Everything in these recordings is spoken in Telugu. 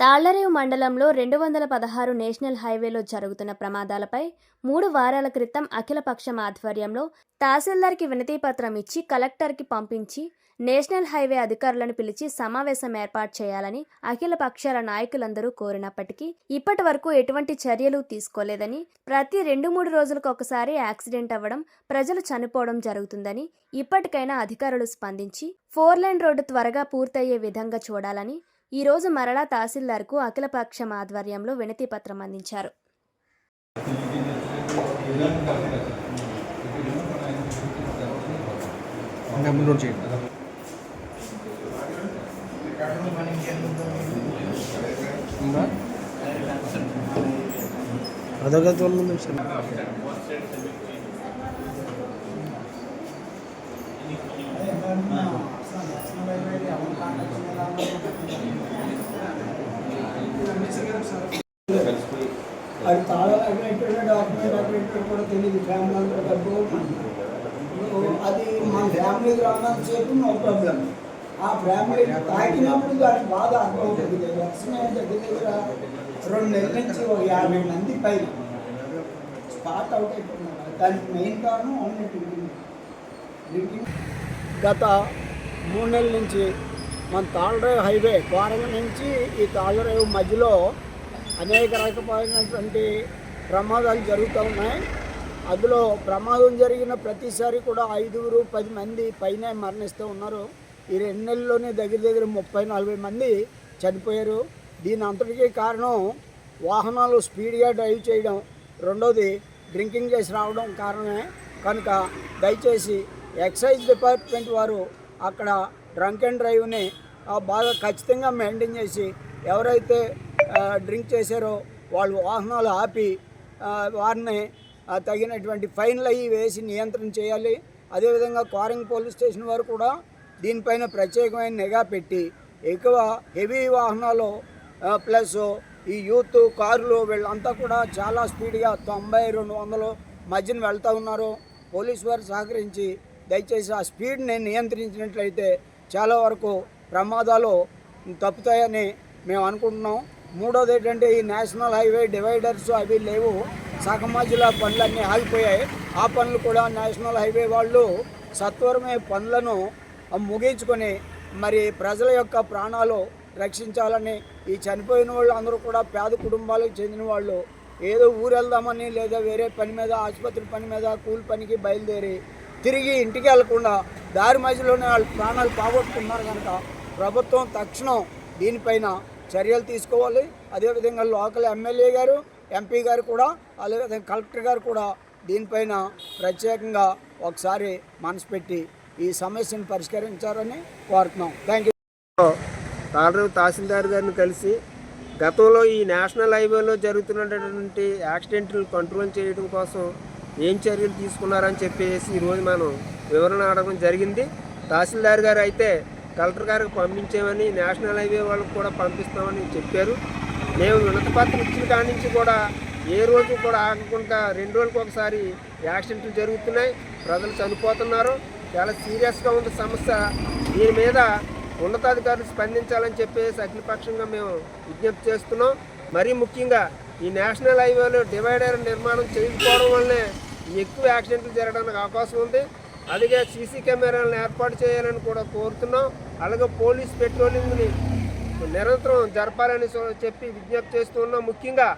తాళ్ళరేవు మండలంలో రెండు వందల పదహారు నేషనల్ హైవేలో జరుగుతున్న ప్రమాదాలపై మూడు వారాల క్రితం అఖిలపక్షం ఆధ్వర్యంలో తహసీల్దార్కి వినతిపత్రం ఇచ్చి కలెక్టర్కి పంపించి నేషనల్ హైవే అధికారులను పిలిచి సమావేశం ఏర్పాటు చేయాలని అఖిల పక్షాల నాయకులందరూ కోరినప్పటికీ ఇప్పటి వరకు ఎటువంటి చర్యలు తీసుకోలేదని ప్రతి రెండు మూడు రోజులకు ఒకసారి యాక్సిడెంట్ అవ్వడం ప్రజలు చనిపోవడం జరుగుతుందని ఇప్పటికైనా అధికారులు స్పందించి ఫోర్ లైన్ రోడ్డు త్వరగా పూర్తయ్యే విధంగా చూడాలని ఈ రోజు మరలా తహసీల్దార్కు అఖిలపక్షం ఆధ్వర్యంలో వినతి పత్రం అందించారు. అదొక ముందు నుంచి అది డాక్యుమెంట్ అగ్రిమెంట్ కూడా తెలియదు. ఫ్యామిలీ అంతా డబ్బు అది మన ఫ్యామిలీ రావడానికి నో ప్రాబ్లం. ఆ ఫ్యామిలీ తాకినప్పుడు దాని బాధ అర్థమవుతుంది వ్యాక్సిన్ దగ్గర దగ్గర రెండు నెలల నుంచి ఒక యాభై మంది పైన స్పాట్ అవుట్ అయిపోతున్నారు. దానికి మెయిన్ కారణం ఓన్లీ డ్రింకింగ్. డ్రింకింగ్. గత మూడు నెలల నుంచి మన తాళరేవు హైవే ద్వారంగ నుంచి ఈ తాళరేవు మధ్యలో అనేక రకమైనటువంటి ప్రమాదాలు జరుగుతూ ఉన్నాయి. అందులో ప్రమాదం జరిగిన ప్రతిసారి కూడా ఐదుగురు పది మంది పైనే మరణిస్తూ ఉన్నారు. ఈ రెండు నెలల్లోనే దగ్గర దగ్గర ముప్పై నలభై మంది చనిపోయారు. దీని అంతటికీ కారణం వాహనాలు స్పీడ్గా డ్రైవ్ చేయడం. రెండోది డ్రింకింగ్ చేసి రావడం కారణమే. కనుక దయచేసి ఎక్సైజ్ డిపార్ట్మెంట్ వారు అక్కడ డ్రంక్ అండ్ డ్రైవ్ని బాగా ఖచ్చితంగా మెయింటైన్ చేసి ఎవరైతే డ్రింక్ చేశారో వాళ్ళు వాహనాలు ఆపి వారిని తగినటువంటి ఫైన్లు అవి వేసి నియంత్రణ చేయాలి. అదేవిధంగా క్వారింగ్ పోలీస్ స్టేషన్ వారు కూడా దీనిపైన ప్రత్యేకమైన నిఘా పెట్టి ఎక్కువ హెవీ వాహనాలు ప్లస్ ఈ యూత్ కారులు వీళ్ళంతా కూడా చాలా స్పీడ్గా తొంభై రెండు వందలు మధ్యన వెళ్తూ ఉన్నారు. పోలీసు వారు సహకరించి దయచేసి ఆ స్పీడ్ని నియంత్రించినట్లయితే చాలా వరకు ప్రమాదాలు తప్పుతాయని మేము అనుకుంటున్నాం. మూడోది ఏంటంటే ఈ నేషనల్ హైవే డివైడర్స్ అవి లేవు. సగం పనులన్నీ ఆగిపోయాయి. ఆ పనులు కూడా నేషనల్ హైవే వాళ్ళు సత్వరమే పనులను ముగించుకొని మరి ప్రజల యొక్క ప్రాణాలు రక్షించాలని ఈ చనిపోయిన వాళ్ళు అందరూ కూడా పేద కుటుంబాలకు చెందిన వాళ్ళు ఏదో ఊరు వెళ్దామని లేదా వేరే పని మీద ఆసుపత్రి పని మీద కూలి పనికి బయలుదేరి తిరిగి ఇంటికి వెళ్ళకుండా దారి మధ్యలోనే వాళ్ళు ప్రాణాలు పోగొట్టుకున్నారు కనుక ప్రభుత్వం తక్షణం దీనిపైన చర్యలు తీసుకోవాలి. అదేవిధంగా లోకల్ ఎమ్మెల్యే గారు ఎంపీ గారు కూడా అదేవిధంగా కలెక్టర్ గారు కూడా దీనిపైన ప్రత్యేకంగా ఒకసారి మనసు పెట్టి ఈ సమస్యను పరిష్కరించారని కోరుతున్నాం. థ్యాంక్ యూ తాళరావు తహసీల్దార్ గారిని కలిసి గతంలో ఈ నేషనల్ హైవేలో జరుగుతున్నటువంటి యాక్సిడెంట్లు కంట్రోల్ చేయడం కోసం ఏం చర్యలు తీసుకున్నారని చెప్పేసి ఈరోజు మనం వివరణ అడగడం జరిగింది. తహసీల్దార్ గారు అయితే కలెక్టర్ గారికి పంపించామని నేషనల్ హైవే వాళ్ళకి కూడా పంపిస్తామని చెప్పారు. మేము వినతి పత్రం ఇచ్చిన కాడి నుంచి కూడా ఏ రోజు కూడా ఆగకుండా రెండు రోజులకు ఒకసారి యాక్సిడెంట్లు జరుగుతున్నాయి. ప్రజలు చనిపోతున్నారు. చాలా సీరియస్గా ఉంది సమస్య. దీని మీద ఉన్నతాధికారులు స్పందించాలని చెప్పేసి అఖిలపక్షంగా మేము విజ్ఞప్తి చేస్తున్నాం. మరీ ముఖ్యంగా ఈ నేషనల్ హైవేలో డివైడర్ నిర్మాణం చేయకపోవడం వల్లనే ఎక్కువ యాక్సిడెంట్లు జరగడానికి అవకాశం ఉంది. అలాగే సీసీ కెమెరాలను ఏర్పాటు చేయాలని కూడా కోరుతున్నాం. అలాగే పోలీస్ పెట్రోలింగ్ని నిరంతరం జరపాలని చెప్పి విజ్ఞప్తి చేస్తున్నాం ముఖ్యంగా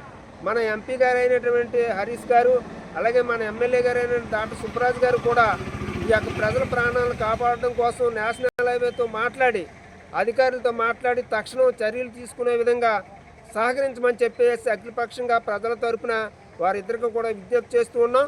మన ఎంపీ గారు అయినటువంటి హరీష్ గారు అలాగే మన ఎమ్మెల్యే గారు అయిన డాక్టర్ సుబ్బరాజు గారు కూడా ఈ యొక్క ప్రజల ప్రాణాలను కాపాడడం కోసం నేషనల్ హైవేతో మాట్లాడి అధికారులతో మాట్లాడి తక్షణం చర్యలు తీసుకునే విధంగా సహకరించమని చెప్పేసి అఖిలపక్షంగా ప్రజల తరపున వారిద్దరికి కూడా విజ్ఞప్తి చేస్తూ ఉన్నాం.